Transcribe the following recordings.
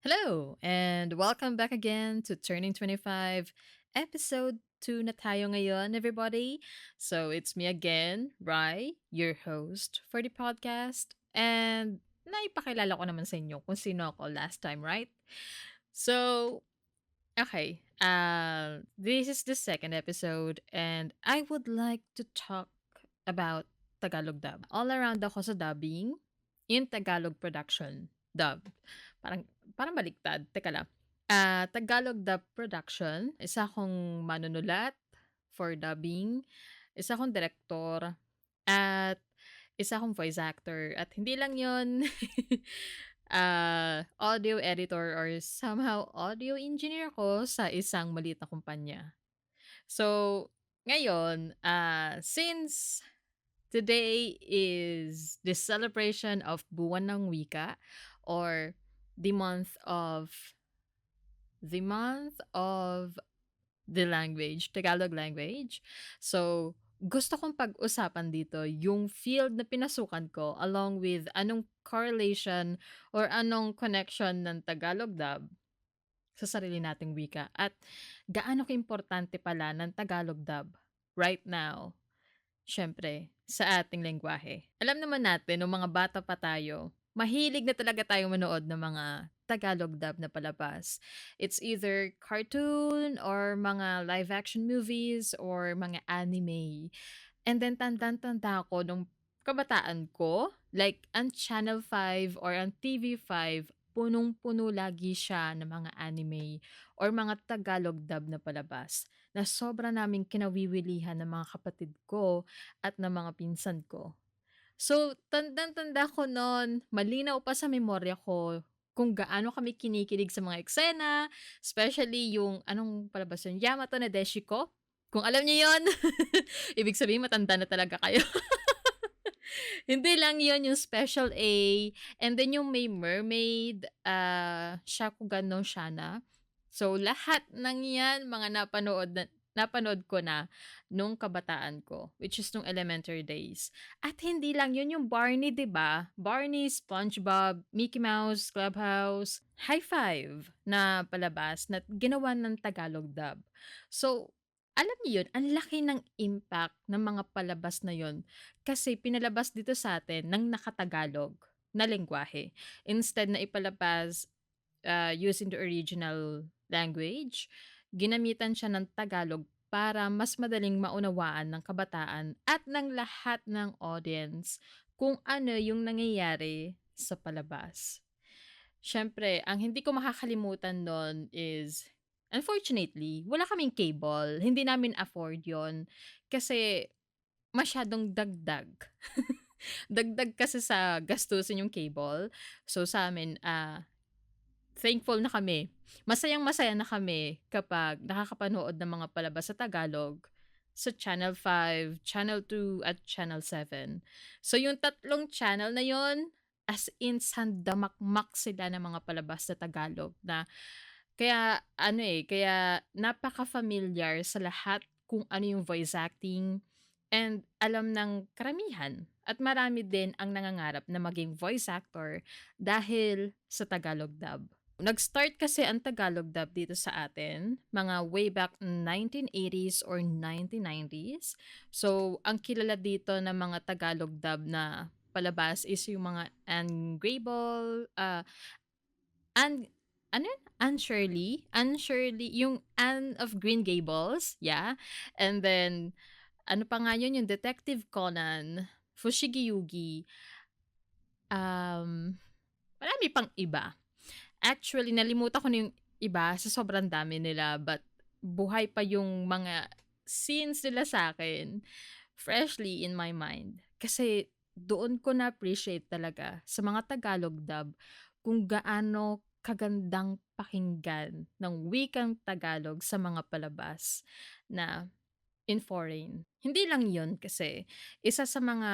Hello, and welcome back again to Turning 25, episode 2 na tayo ngayon, everybody. So, it's me again, Rai, your host for the podcast. And naipakilala ko naman sa inyo kung sino ako last time, right? So, okay. Uh, this is the second episode, and I would like to talk about Tagalog dub. All around ako sa dubbing in Tagalog production dub. Parang parang baliktad, teka lang. Ah, Tagalog dub production, isa akong manunulat for dubbing, isa akong direktor, at isa akong voice actor. At hindi lang yon ah, audio editor or somehow audio engineer ko sa isang maliit na kumpanya. So, ngayon, ah, since today is the celebration of Buwan ng Wika or the month of the month of the language, Tagalog language. So, gusto kong pag-usapan dito yung field na pinasukan ko along with anong correlation or anong connection ng Tagalog dub sa sarili nating wika at gaano kaimportante pala ng Tagalog dub right now, syempre, sa ating lengguwahe. Alam naman natin, nung mga bata pa tayo, mahilig na talaga tayong manood ng mga Tagalog dub na palabas. It's either cartoon or mga live action movies or mga anime. And then tandang-tanda ko nung kabataan ko, like ang Channel 5 or ang TV5, punong-puno lagi siya ng mga anime or mga Tagalog dub na palabas na sobra naming kinawiwilihan ng mga kapatid ko at ng mga pinsan ko. So, tandang-tanda ko nun, malinaw pa sa memorya ko kung gaano kami kinikilig sa mga eksena, especially yung anong palabas yun, Yamato na Deshiko. Kung alam niyo yon, ibig sabihin matanda na talaga kayo. Hindi lang yon yung Special A, and then yung may mermaid, uh, Shakugan no Shana. So, lahat ng yan, mga napanood na, napanood ko na nung kabataan ko, which is nung elementary days. At hindi lang yun yung Barney, 'di ba? Barney, SpongeBob, Mickey Mouse, Clubhouse, High Five na palabas na ginawa ng Tagalog dub. So, alam niyo yun, ang laki ng impact ng mga palabas na yun kasi pinalabas dito sa atin ng nakatagalog na lengguwahe. Instead na ipalabas uh, using the original language, ginamitan siya ng Tagalog para mas madaling maunawaan ng kabataan at ng lahat ng audience kung ano yung nangyayari sa palabas. Siyempre, ang hindi ko makakalimutan doon is, unfortunately, wala kaming cable. Hindi namin afford yon kasi masyadong dagdag. dagdag kasi sa gastusin yung cable. So sa amin, ah, thankful na kami. Masayang-masaya na kami kapag nakakapanood ng mga palabas sa Tagalog sa Channel 5, Channel 2, at Channel 7. So yung tatlong channel na yon as in sandamakmak sila ng mga palabas sa Tagalog na kaya ano eh, kaya napaka-familiar sa lahat kung ano yung voice acting and alam ng karamihan at marami din ang nangangarap na maging voice actor dahil sa Tagalog dub. Nag-start kasi ang Tagalog dub dito sa atin, mga way back 1980s or 1990s. So, ang kilala dito ng mga Tagalog dub na palabas is yung mga Anne Grable, uh, Anne, ano yun? Anne Shirley? Anne Shirley, yung Anne of Green Gables, yeah. And then, ano pa nga yun, yung Detective Conan, Fushigi Yugi, um, marami pang iba. Actually, nalimutan ko na yung iba sa sobrang dami nila but buhay pa yung mga scenes nila sa akin freshly in my mind. Kasi doon ko na-appreciate talaga sa mga Tagalog dub kung gaano kagandang pakinggan ng wikang Tagalog sa mga palabas na in foreign. Hindi lang yon kasi isa sa mga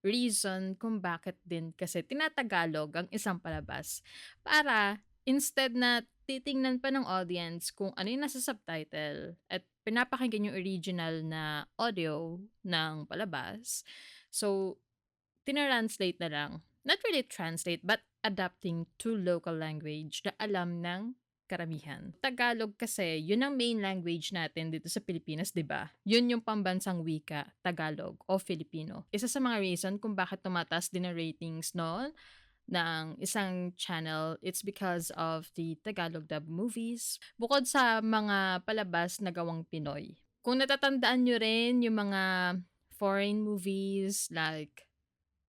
reason kung bakit din kasi tinatagalog ang isang palabas para instead na titingnan pa ng audience kung ano yung nasa subtitle at pinapakinggan yung original na audio ng palabas. So, tinranslate na lang. Not really translate, but adapting to local language na alam ng karamihan. Tagalog kasi, yun ang main language natin dito sa Pilipinas, 'di ba? Yun yung pambansang wika, Tagalog o Filipino. Isa sa mga reason kung bakit tumataas din ang ratings noon ng isang channel, it's because of the Tagalog dub movies. Bukod sa mga palabas na gawang Pinoy. Kung natatandaan nyo rin yung mga foreign movies like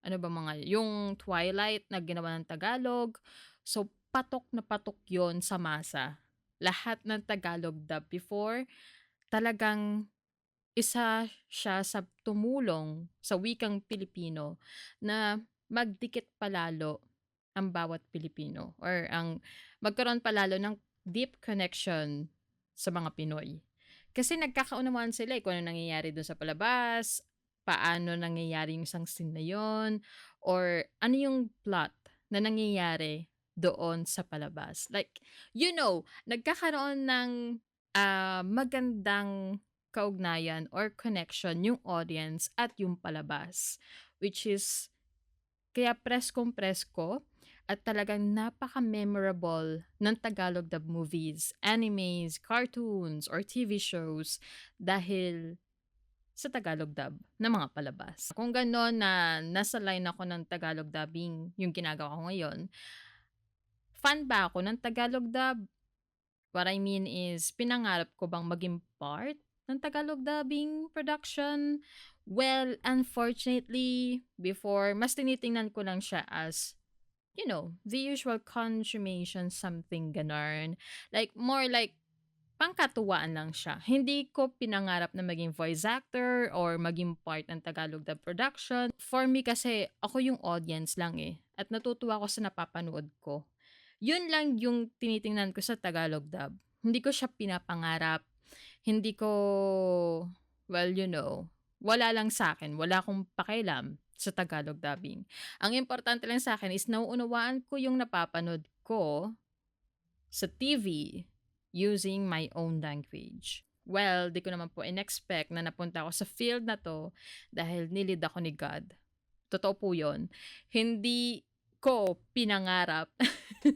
ano ba mga yung Twilight na ginawa ng Tagalog. So patok na patok 'yon sa masa. Lahat ng Tagalog dub before talagang isa siya sa tumulong sa wikang Pilipino na magdikit palalo ang bawat Pilipino or ang magkaroon palalo ng deep connection sa mga Pinoy. Kasi nagkakaunawaan sila eh kung ano nangyayari doon sa palabas, paano nangyayari yung isang scene na yun, or ano yung plot na nangyayari doon sa palabas. Like, you know, nagkakaroon ng uh, magandang kaugnayan or connection yung audience at yung palabas. Which is, kaya preskong presko at talagang napaka-memorable ng Tagalog dub movies, animes, cartoons, or TV shows dahil sa Tagalog dub na mga palabas. Kung gano'n na nasa line ako ng Tagalog dubbing, yung ginagawa ko ngayon, fan ba ako ng Tagalog dub? What I mean is, pinangarap ko bang maging part ng Tagalog dubbing production? Well, unfortunately, before, mas tinitingnan ko lang siya as, you know, the usual consummation, something ganon. Like, more like, pangkatuwaan lang siya. Hindi ko pinangarap na maging voice actor or maging part ng Tagalog dub production. For me kasi, ako yung audience lang eh. At natutuwa ko sa napapanood ko. Yun lang yung tinitingnan ko sa Tagalog dub. Hindi ko siya pinapangarap. Hindi ko, well, you know, wala lang sa akin. Wala akong pakialam sa Tagalog dubbing. Ang importante lang sa akin is nauunawaan ko yung napapanood ko sa TV using my own language. Well, di ko naman po in-expect na napunta ako sa field na to dahil nilid ako ni God. Totoo po yun. Hindi ko pinangarap.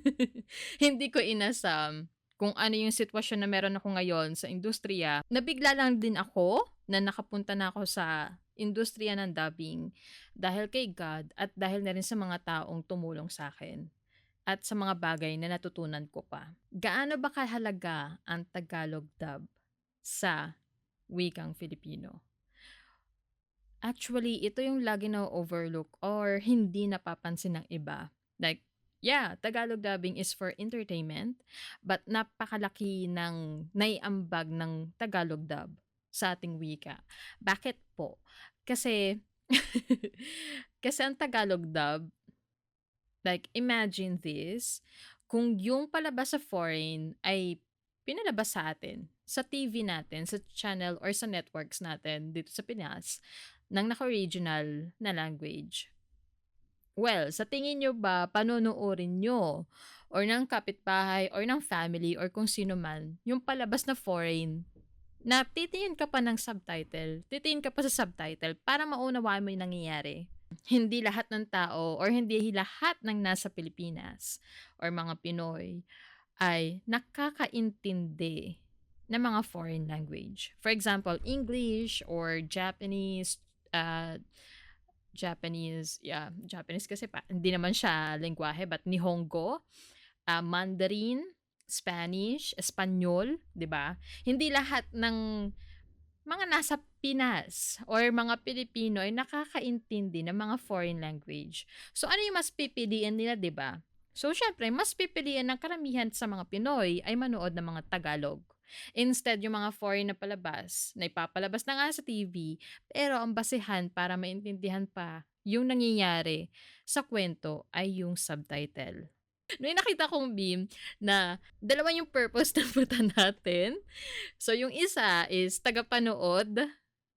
Hindi ko inasam kung ano yung sitwasyon na meron ako ngayon sa industriya. Nabigla lang din ako na nakapunta na ako sa industriya ng dubbing dahil kay God at dahil na rin sa mga taong tumulong sa akin at sa mga bagay na natutunan ko pa. Gaano ba kahalaga ang Tagalog dub sa wikang Filipino? Actually, ito yung lagi na overlook or hindi napapansin ng iba. Like, yeah, Tagalog dubbing is for entertainment, but napakalaki ng naiambag ng Tagalog dub sa ating wika. Bakit po? Kasi, kasi ang Tagalog dub, like, imagine this, kung yung palabas sa foreign ay pinalabas sa atin, sa TV natin, sa channel or sa networks natin dito sa Pinas, ng naka-regional na language. Well, sa tingin nyo ba, panonoodin nyo or ng kapitbahay or ng family or kung sino man, yung palabas na foreign, na titingin ka pa ng subtitle, titingin ka pa sa subtitle para maunawaan mo yung nangyayari. Hindi lahat ng tao or hindi lahat ng nasa Pilipinas or mga Pinoy ay nakakaintindi ng mga foreign language. For example, English or Japanese, uh, Japanese, yeah, Japanese kasi pa, hindi naman siya lingwahe, but Nihongo, uh, Mandarin, Spanish, Espanyol, 'di ba? Hindi lahat ng mga nasa Pinas or mga Pilipino ay nakakaintindi ng mga foreign language. So ano yung mas pipiliin nila, 'di ba? So syempre, mas pipiliin ng karamihan sa mga Pinoy ay manood ng mga Tagalog. Instead, yung mga foreign na palabas, na ipapalabas na nga sa TV, pero ang basehan para maintindihan pa yung nangyayari sa kwento ay yung subtitle. May nakita kong beam na dalawa yung purpose ng mata natin. So, yung isa is tagapanood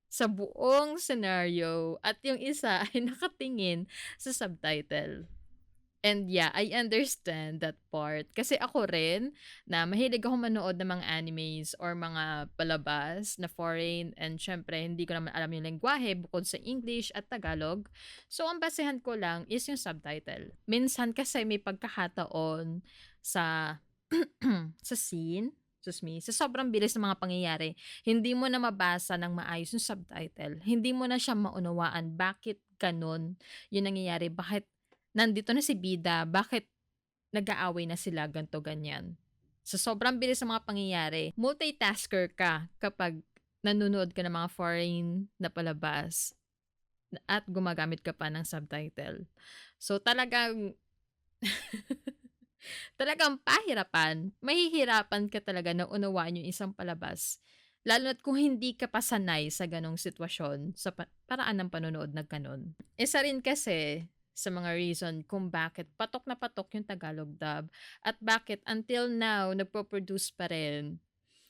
sa buong scenario at yung isa ay nakatingin sa subtitle. And yeah, I understand that part. Kasi ako rin, na mahilig akong manood ng mga animes or mga palabas na foreign and syempre hindi ko naman alam yung lengguwahe bukod sa English at Tagalog. So ang basehan ko lang is yung subtitle. Minsan kasi may pagkakataon sa sa scene, excuse me, sa sobrang bilis ng mga pangyayari, hindi mo na mabasa ng maayos yung subtitle. Hindi mo na siya maunawaan bakit ganun yung nangyayari, bakit nandito na si bida, bakit nag-aaway na sila, ganto ganyan. Sa sobrang bilis ng mga pangyayari, multitasker ka kapag nanonood ka ng mga foreign na palabas at gumagamit ka pa ng subtitle. So talagang talagang pahirapan. Mahihirapan ka talaga na unawaan yung isang palabas. Lalo na't kung hindi ka pa sanay sa ganong sitwasyon, sa pa- paraan ng panonood na ganon. Isa rin kasi sa mga reason kung bakit patok na patok yung Tagalog dub at bakit until now nagpo-produce pa rin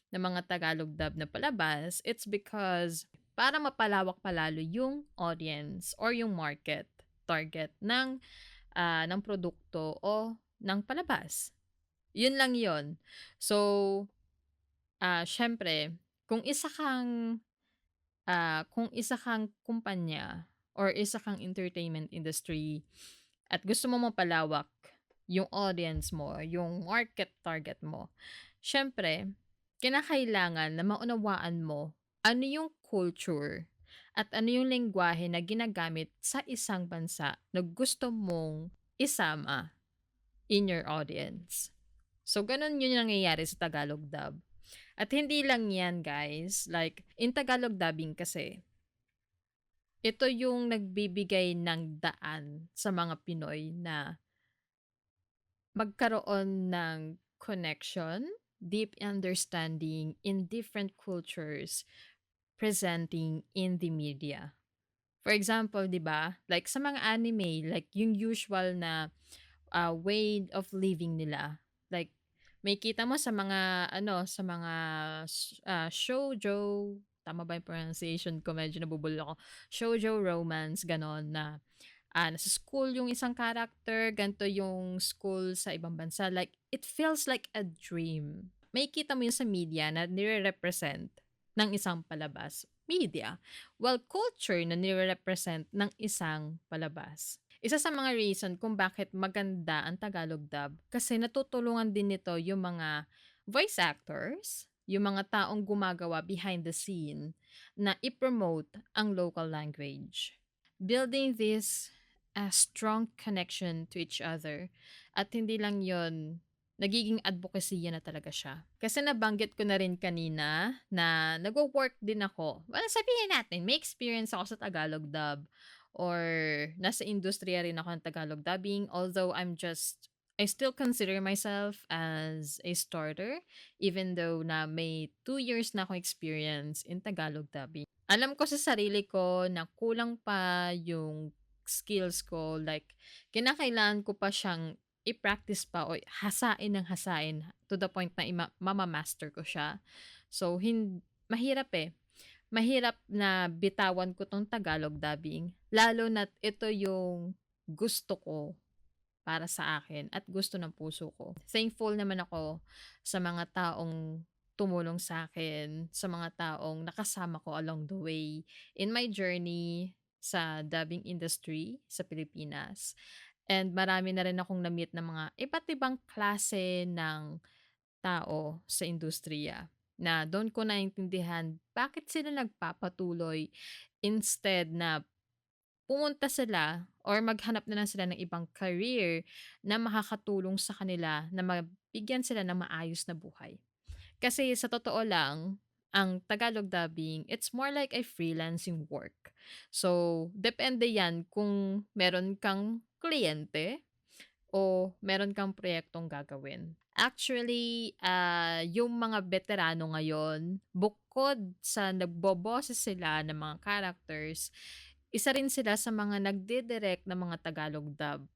ng mga Tagalog dub na palabas, it's because para mapalawak palalo yung audience or yung market target ng ah, ng produkto o ng palabas. Yun lang yon. So, ah syempre, kung isa kang ah, kung isa kang kumpanya or isa kang entertainment industry at gusto mo mapalawak yung audience mo, yung market target mo, syempre, kinakailangan na maunawaan mo ano yung culture at ano yung lengguwahe na ginagamit sa isang bansa na gusto mong isama in your audience. So, ganun yun nangyayari sa Tagalog dub. At hindi lang yan, guys. Like, in Tagalog dubbing kasi, ito yung nagbibigay ng daan sa mga Pinoy na magkaroon ng connection, deep understanding in different cultures presenting in the media. For example, 'di ba? Like sa mga anime, like yung usual na uh, way of living nila. Like may kita mo sa mga ano, sa mga uh, shoujo tama ba yung pronunciation ko? Medyo nabubulol ako. Shoujo romance, ganon na ah, nasa school yung isang character, ganito yung school sa ibang bansa. Like, it feels like a dream. May kita mo yun sa media na nire-represent ng isang palabas. Media. Well, culture na nire-represent ng isang palabas. Isa sa mga reason kung bakit maganda ang Tagalog dub kasi natutulungan din nito yung mga voice actors yung mga taong gumagawa behind the scene na i-promote ang local language. Building this a strong connection to each other at hindi lang yon nagiging advocacy na talaga siya. Kasi nabanggit ko na rin kanina na nagwo-work din ako. Well, sabihin natin, may experience ako sa Tagalog dub or nasa industriya rin ako ng Tagalog dubbing although I'm just I still consider myself as a starter even though na may two years na ako experience in Tagalog dubbing. Alam ko sa sarili ko na kulang pa yung skills ko. Like, kinakailangan ko pa siyang i-practice pa o hasain ng hasain to the point na ima- mamamaster ko siya. So, hin- mahirap eh. Mahirap na bitawan ko tong Tagalog dubbing. Lalo na ito yung gusto ko para sa akin at gusto ng puso ko. Thankful naman ako sa mga taong tumulong sa akin, sa mga taong nakasama ko along the way in my journey sa dubbing industry sa Pilipinas. And marami na rin akong na-meet ng mga iba't ibang klase ng tao sa industriya na doon ko naintindihan bakit sila nagpapatuloy instead na pumunta sila or maghanap na lang sila ng ibang career na makakatulong sa kanila na mabigyan sila ng maayos na buhay. Kasi sa totoo lang, ang Tagalog dubbing, it's more like a freelancing work. So, depende yan kung meron kang kliyente o meron kang proyektong gagawin. Actually, uh, yung mga veterano ngayon, bukod sa nagboboses sila ng mga characters, isa rin sila sa mga nagdidirect ng mga Tagalog dub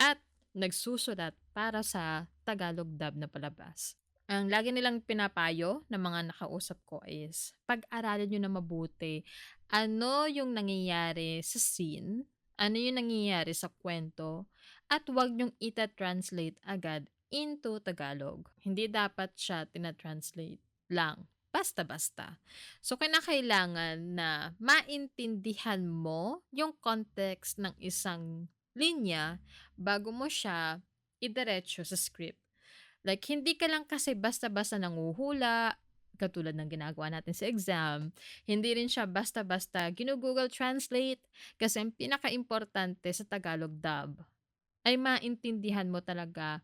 at nagsusulat para sa Tagalog dub na palabas. Ang lagi nilang pinapayo ng mga nakausap ko is pag-aralin nyo na mabuti ano yung nangyayari sa scene, ano yung nangyayari sa kwento, at huwag niyong ita-translate agad into Tagalog. Hindi dapat siya tina-translate lang basta-basta. So, kinakailangan na maintindihan mo yung context ng isang linya bago mo siya idiretso sa script. Like, hindi ka lang kasi basta-basta nanguhula, katulad ng ginagawa natin sa exam. Hindi rin siya basta-basta ginu-Google Translate kasi ang pinaka-importante sa Tagalog dub ay maintindihan mo talaga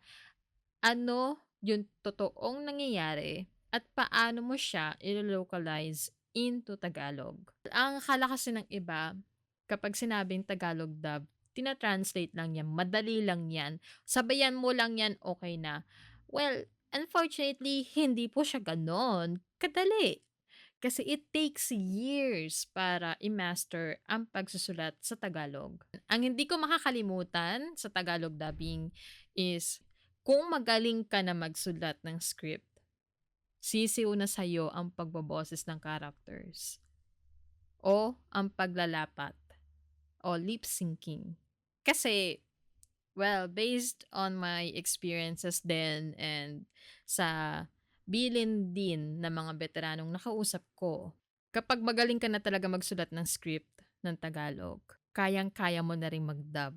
ano yung totoong nangyayari at paano mo siya i-localize into Tagalog. Ang akala ng iba, kapag sinabing Tagalog dub, tina-translate lang yan, madali lang yan, sabayan mo lang yan, okay na. Well, unfortunately, hindi po siya ganon kadali. Kasi it takes years para i-master ang pagsusulat sa Tagalog. Ang hindi ko makakalimutan sa Tagalog dubbing is kung magaling ka na magsulat ng script, sisiw na sa'yo ang pagboboses ng characters o ang paglalapat o lip syncing. Kasi, well, based on my experiences then and sa bilin din ng mga veteranong nakausap ko, kapag magaling ka na talaga magsulat ng script ng Tagalog, kayang-kaya mo na rin mag-dub,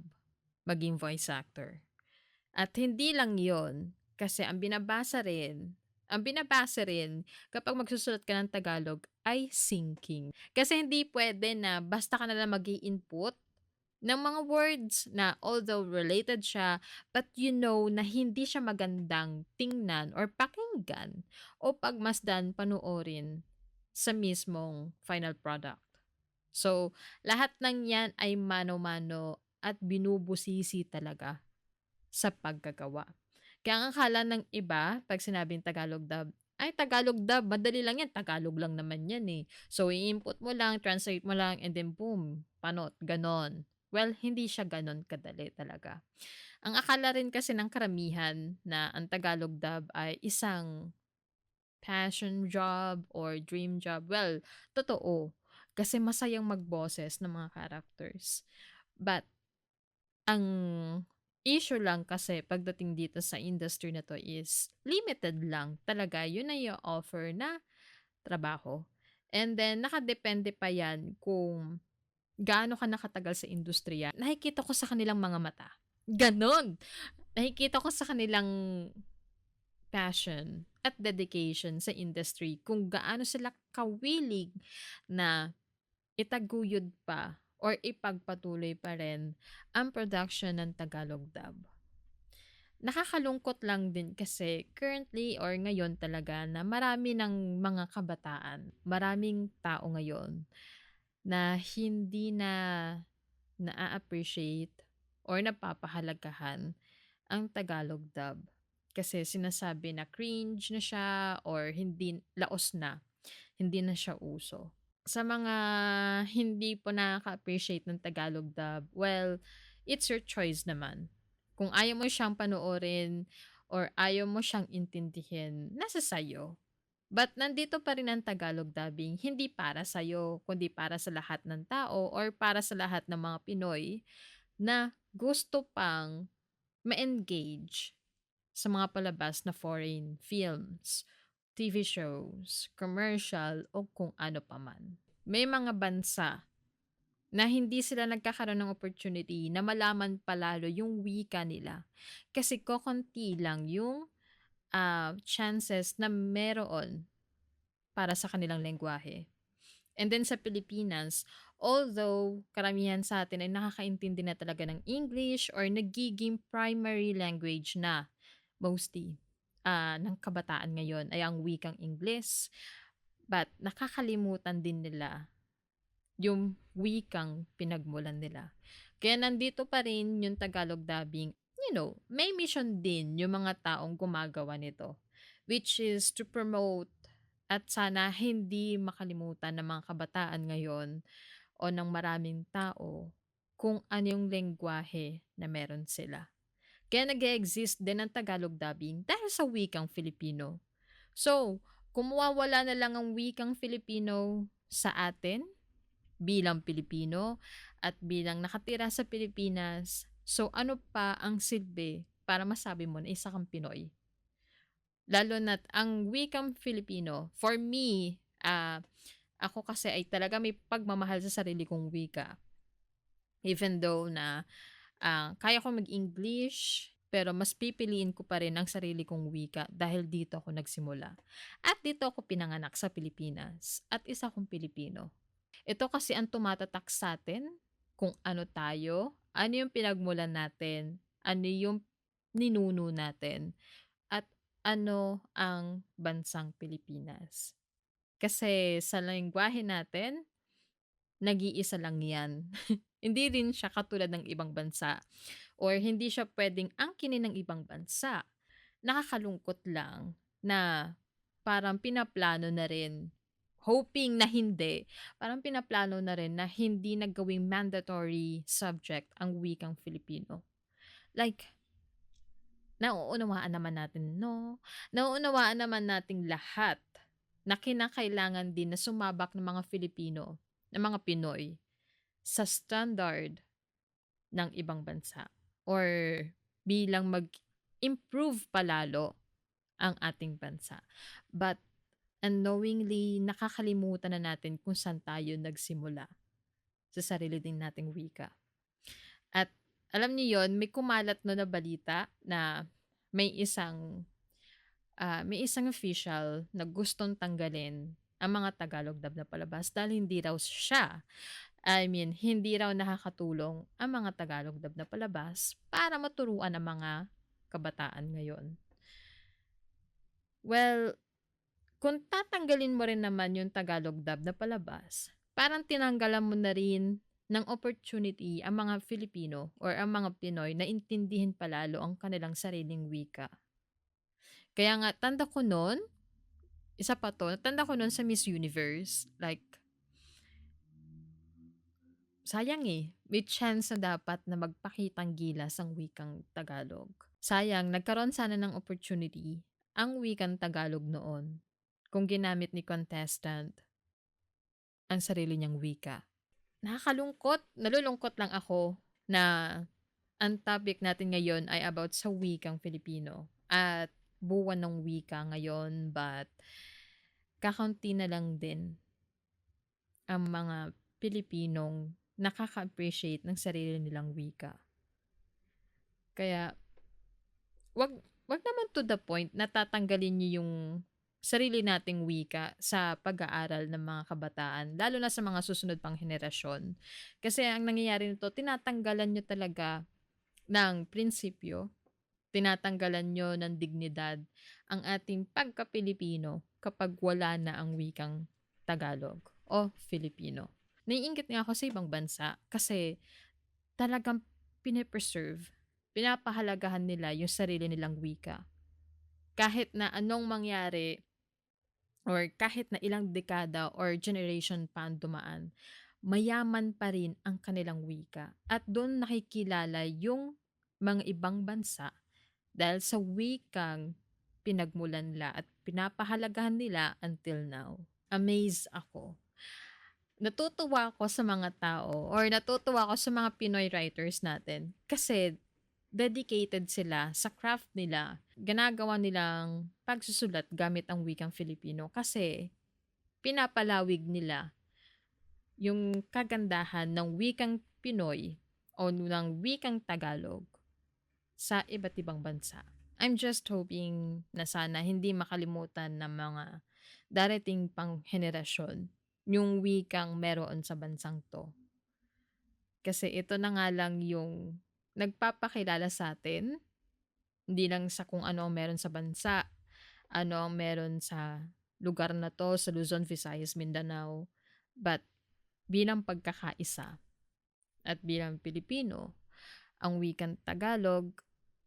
maging voice actor. At hindi lang yon kasi ang binabasa rin ang binabasa rin kapag magsusulat ka ng Tagalog ay syncing. Kasi hindi pwede na basta ka na lang mag input ng mga words na although related siya, but you know na hindi siya magandang tingnan or pakinggan o pagmasdan panoorin sa mismong final product. So, lahat ng yan ay mano-mano at binubusisi talaga sa pagkagawa. Kaya ang akala ng iba, pag sinabing Tagalog dub, ay Tagalog dub, madali lang yan, Tagalog lang naman yan eh. So, i-input mo lang, translate mo lang, and then boom, panot, ganon. Well, hindi siya ganon kadali talaga. Ang akala rin kasi ng karamihan na ang Tagalog dub ay isang passion job or dream job. Well, totoo. Kasi masayang magboses ng mga characters. But, ang issue lang kasi pagdating dito sa industry na to is limited lang talaga yun na yung offer na trabaho. And then, nakadepende pa yan kung gaano ka nakatagal sa industriya. Nakikita ko sa kanilang mga mata. Ganon! Nakikita ko sa kanilang passion at dedication sa industry kung gaano sila kawilig na itaguyod pa or ipagpatuloy pa rin ang production ng Tagalog dub. Nakakalungkot lang din kasi currently or ngayon talaga na marami ng mga kabataan, maraming tao ngayon na hindi na na-appreciate or napapahalagahan ang Tagalog dub. Kasi sinasabi na cringe na siya or hindi laos na, hindi na siya uso. Sa mga hindi po nakaka-appreciate ng Tagalog dub, well, it's your choice naman. Kung ayaw mo siyang panoorin or ayaw mo siyang intindihin, nasa sayo. But nandito pa rin ang Tagalog dubbing, hindi para sa'yo, kundi para sa lahat ng tao or para sa lahat ng mga Pinoy na gusto pang ma-engage sa mga palabas na foreign films TV shows, commercial, o kung ano pa man. May mga bansa na hindi sila nagkakaroon ng opportunity na malaman palalo yung wika nila. Kasi kokonti lang yung uh, chances na meron para sa kanilang lengguwahe. And then sa Pilipinas, although karamihan sa atin ay nakakaintindi na talaga ng English or nagiging primary language na mostly uh, ng kabataan ngayon ay ang wikang Ingles. But nakakalimutan din nila yung wikang pinagmulan nila. Kaya nandito pa rin yung Tagalog dubbing. You know, may mission din yung mga taong gumagawa nito. Which is to promote at sana hindi makalimutan ng mga kabataan ngayon o ng maraming tao kung ano yung lengguwahe na meron sila. Kaya nag exist din ang Tagalog dubbing dahil sa wikang Filipino. So, kung mawawala na lang ang wikang Filipino sa atin bilang Pilipino at bilang nakatira sa Pilipinas, So ano pa ang silbi para masabi mo na isa kang Pinoy? Lalo na't ang wikang Filipino, for me, ah, ako kasi ay talaga may pagmamahal sa sarili kong wika. Even though na ah, kaya ko mag-English, pero mas pipiliin ko pa rin ang sarili kong wika dahil dito ako nagsimula. At dito ako pinanganak sa Pilipinas at isa akong Pilipino. Ito kasi ang tumatatak sa atin kung ano tayo, ano yung pinagmulan natin, ano yung ninuno natin, at ano ang bansang Pilipinas. Kasi sa lengguwahe natin, nag-iisa lang yan. hindi rin siya katulad ng ibang bansa or hindi siya pwedeng angkinin ng ibang bansa. Nakakalungkot lang na parang pinaplano na rin hoping na hindi, parang pinaplano na rin na hindi naggawing mandatory subject ang wikang Filipino. Like, nauunawaan naman natin, no? Nauunawaan naman nating lahat na kinakailangan din na sumabak ng mga Filipino, ng mga Pinoy, sa standard ng ibang bansa or bilang mag-improve palalo ang ating bansa. But unknowingly, nakakalimutan na natin kung saan tayo nagsimula sa sarili din nating wika. At alam niyo yon may kumalat no na balita na may isang uh, may isang official na gustong tanggalin ang mga Tagalog dub na palabas dahil hindi raw siya I mean, hindi raw nakakatulong ang mga Tagalog dub na palabas para maturuan ang mga kabataan ngayon. Well, kung tatanggalin mo rin naman yung Tagalog dub na palabas, parang tinanggalan mo na rin ng opportunity ang mga Filipino or ang mga Pinoy na intindihin palalo ang kanilang sariling wika. Kaya nga, tanda ko noon, isa pa to, tanda ko noon sa Miss Universe, like, sayang eh, may chance na dapat na magpakitang gilas ang wikang Tagalog. Sayang, nagkaroon sana ng opportunity ang wikang Tagalog noon kung ginamit ni contestant ang sarili niyang wika. Nakakalungkot, nalulungkot lang ako na ang topic natin ngayon ay about sa wikang Filipino at buwan ng wika ngayon but kakaunti na lang din ang mga Pilipinong nakaka-appreciate ng sarili nilang wika. Kaya, wag, wag naman to the point na tatanggalin niyo yung sarili nating wika sa pag-aaral ng mga kabataan, lalo na sa mga susunod pang henerasyon. Kasi ang nangyayari nito, tinatanggalan nyo talaga ng prinsipyo, tinatanggalan nyo ng dignidad ang ating pagka-Pilipino kapag wala na ang wikang Tagalog o Filipino naiingit nga ako sa ibang bansa kasi talagang pinipreserve, pinapahalagahan nila yung sarili nilang wika. Kahit na anong mangyari or kahit na ilang dekada or generation pa ang dumaan, mayaman pa rin ang kanilang wika. At doon nakikilala yung mga ibang bansa dahil sa wikang pinagmulan nila at pinapahalagahan nila until now. Amazed ako natutuwa ako sa mga tao or natutuwa ako sa mga Pinoy writers natin kasi dedicated sila sa craft nila. Ginagawa nilang pagsusulat gamit ang wikang Filipino kasi pinapalawig nila yung kagandahan ng wikang Pinoy o ng wikang Tagalog sa iba't ibang bansa. I'm just hoping na sana hindi makalimutan ng mga darating pang henerasyon yung wikang meron sa bansang 'to. Kasi ito na nga lang yung nagpapakilala sa atin, hindi lang sa kung ano ang meron sa bansa, ano ang meron sa lugar na 'to, sa Luzon, Visayas, Mindanao, but bilang pagkakaisa at bilang Pilipino, ang wikang Tagalog,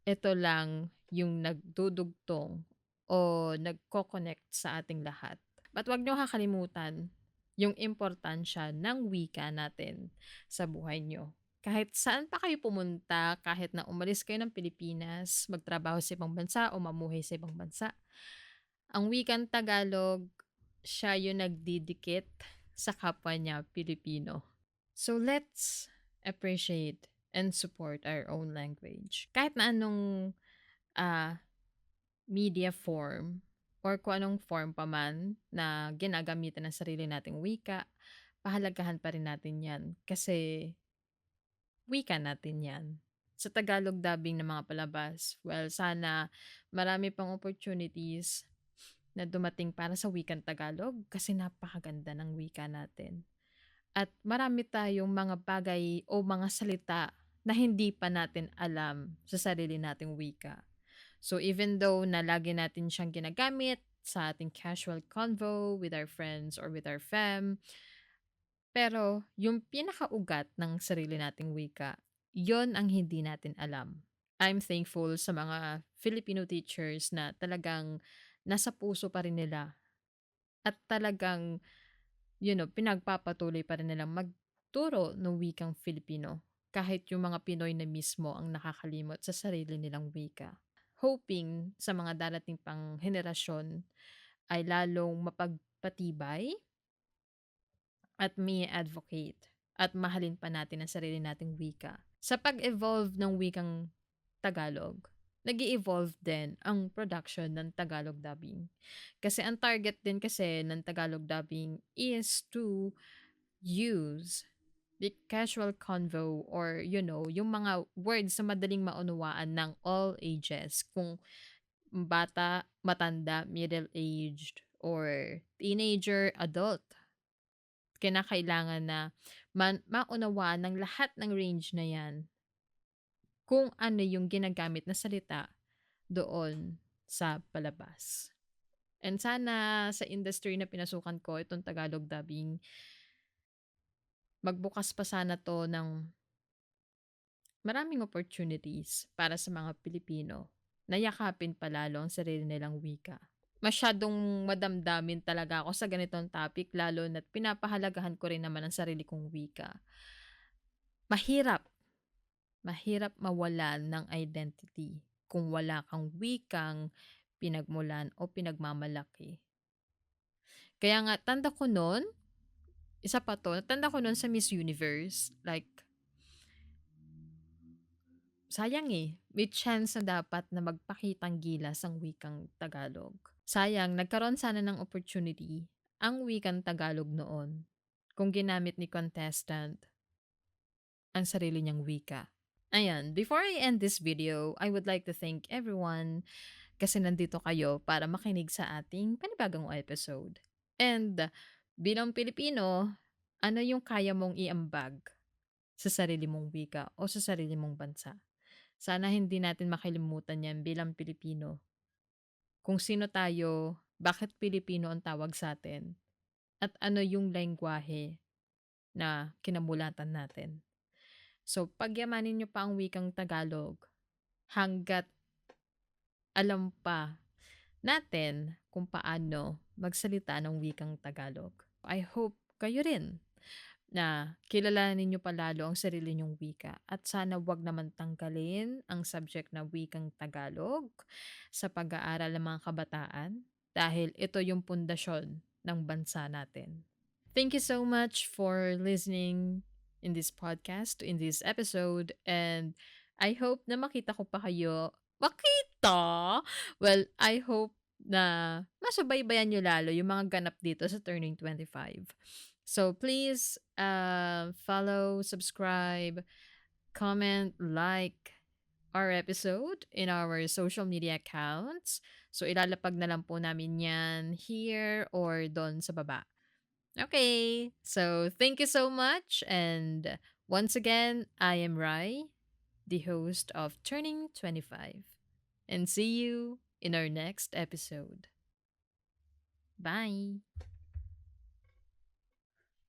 ito lang yung nagdudugtong o nagko-connect sa ating lahat. But wag niyo kakalimutan yung importansya ng wika natin sa buhay nyo. Kahit saan pa kayo pumunta, kahit na umalis kayo ng Pilipinas, magtrabaho sa ibang bansa o mamuhay sa ibang bansa, ang wikang Tagalog, siya yung nagdidikit sa kapwa niya Pilipino. So let's appreciate and support our own language. Kahit na anong ah, media form or kung anong form pa man na ginagamitan ng sarili nating wika, pahalagahan pa rin natin yan kasi wika natin yan. Sa Tagalog dubbing ng mga palabas, well, sana marami pang opportunities na dumating para sa wikang Tagalog kasi napakaganda ng wika natin. At marami tayong mga bagay o mga salita na hindi pa natin alam sa sarili nating wika. So even though na lagi natin siyang ginagamit sa ating casual convo with our friends or with our fam, pero yung pinakaugat ng sarili nating wika, yon ang hindi natin alam. I'm thankful sa mga Filipino teachers na talagang nasa puso pa rin nila at talagang you know, pinagpapatuloy pa rin nilang magturo ng wikang Filipino kahit yung mga Pinoy na mismo ang nakakalimot sa sarili nilang wika. Hoping sa mga darating pang henerasyon ay lalong mapagpatibay at may advocate at mahalin pa natin ang sarili nating wika. Sa pag-evolve ng wikang Tagalog, nag evolve din ang production ng Tagalog dubbing. Kasi ang target din kasi ng Tagalog dubbing is to use the casual convo or you know, yung mga words na madaling maunawaan ng all ages. Kung bata, matanda, middle-aged, or teenager, adult. Kinakailangan na man, maunawaan ng lahat ng range na yan kung ano yung ginagamit na salita doon sa palabas. And sana sa industry na pinasukan ko, itong Tagalog dubbing, magbukas pa sana to ng maraming opportunities para sa mga Pilipino na yakapin palalo ang sarili nilang wika. Masyadong madamdamin talaga ako sa ganitong topic lalo na't pinapahalagahan ko rin naman ang sarili kong wika. Mahirap. Mahirap mawalan ng identity kung wala kang wikang pinagmulan o pinagmamalaki. Kaya nga, tanda ko noon, isa pa to, tanda ko noon sa Miss Universe, like, sayang eh, may chance na dapat na magpakitang gilas ang wikang Tagalog. Sayang, nagkaroon sana ng opportunity ang wikang Tagalog noon kung ginamit ni contestant ang sarili niyang wika. Ayan, before I end this video, I would like to thank everyone kasi nandito kayo para makinig sa ating panibagong episode. And bilang Pilipino, ano yung kaya mong iambag sa sarili mong wika o sa sarili mong bansa? Sana hindi natin makalimutan yan bilang Pilipino kung sino tayo, bakit Pilipino ang tawag sa atin, at ano yung lengguwahe na kinamulatan natin. So, pagyamanin nyo pa ang wikang Tagalog hanggat alam pa natin kung paano magsalita ng wikang Tagalog. I hope kayo rin na kilalanin nyo palalo ang sarili nyong wika at sana wag naman tanggalin ang subject na wikang Tagalog sa pag-aaral ng mga kabataan dahil ito yung pundasyon ng bansa natin. Thank you so much for listening in this podcast, in this episode, and I hope na makita ko pa kayo. Makita? Well, I hope na masubaybayan nyo lalo yung mga ganap dito sa Turning 25. So please uh, follow, subscribe, comment, like our episode in our social media accounts. So ilalapag na lang po namin yan here or doon sa baba. Okay, so thank you so much. And once again, I am Rai, the host of Turning 25. And see you in our next episode. Bye.